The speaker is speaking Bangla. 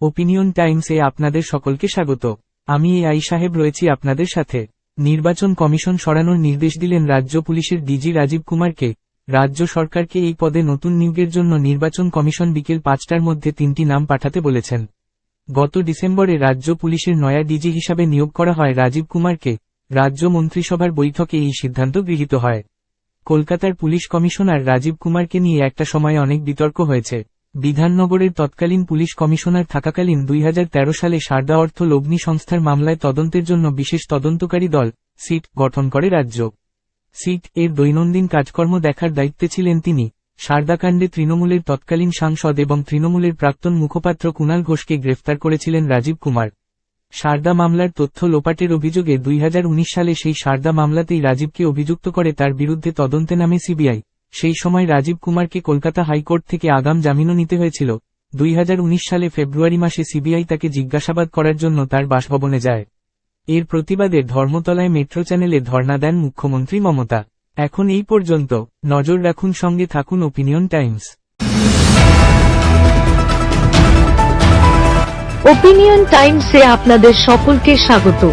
ওপিনিয়ন টাইমস এ আপনাদের সকলকে স্বাগত। আমি এ আই সাহেব রয়েছি আপনাদের সাথে। নির্বাচন কমিশন সরানোর নির্দেশ দিলেন রাজ্য পুলিশের ডিজি রাজীব কুমারকে। রাজ্য সরকারকে এই পদে নতুন নিয়োগের জন্য নির্বাচন কমিশন বিকেল পাঁচটার মধ্যে তিনটি নাম পাঠাতে বলেছেন। গত ডিসেম্বরে রাজ্য পুলিশের নয়া ডিজি হিসাবে নিয়োগ করা হয় রাজীব কুমারকে। রাজ্য মন্ত্রিসভার বৈঠকে এই সিদ্ধান্ত গৃহীত হয়। কলকাতার পুলিশ কমিশনার রাজীব কুমারকে নিয়ে একটা সময়ে অনেক বিতর্ক হয়েছে। বিধাননগরের তৎকালীন পুলিশ কমিশনার থাকাকালীন দুই হাজার তেরো সালে সারদা অর্থ লগ্নি সংস্থার মামলায় তদন্তের জন্য বিশেষ তদন্তকারী দল, সিট, গঠন করে রাজ্য। সিট, এর দৈনন্দিন কাজকর্ম দেখার দায়িত্বে ছিলেন তিনি। সারদাকাণ্ডে তৃণমূলের তৎকালীন সাংসদ এবং তৃণমূলের প্রাক্তন মুখপাত্র কুণাল ঘোষকে গ্রেফতার করেছিলেন রাজীব কুমার। সারদা মামলার তথ্য লোপাটের অভিযোগে দুই হাজার উনিশ সালে সেই সারদা মামলাতেই রাজীবকে অভিযুক্ত করে তার বিরুদ্ধে তদন্তে নামে সিবিআই। সেই সময় রাজীব কুমারকে কলকাতা হাইকোর্ট থেকে আগাম জামিনও নিতে হয়েছিল। দুই হাজার উনিশ সালে ফেব্রুয়ারি মাসে সিবিআই তাকে জিজ্ঞাসাবাদ করার জন্য তার বাসভবনে যায়। এর প্রতিবাদে ধর্মতলায় মেট্রো চ্যানেলে ধর্ণা দেন মুখ্যমন্ত্রী মমতা। এখন এই পর্যন্ত, নজর রাখুন সঙ্গে থাকুন ওপিনিয়ন টাইমস। ওপিনিয়ন টাইমসে আপনাদের সকলকে স্বাগত।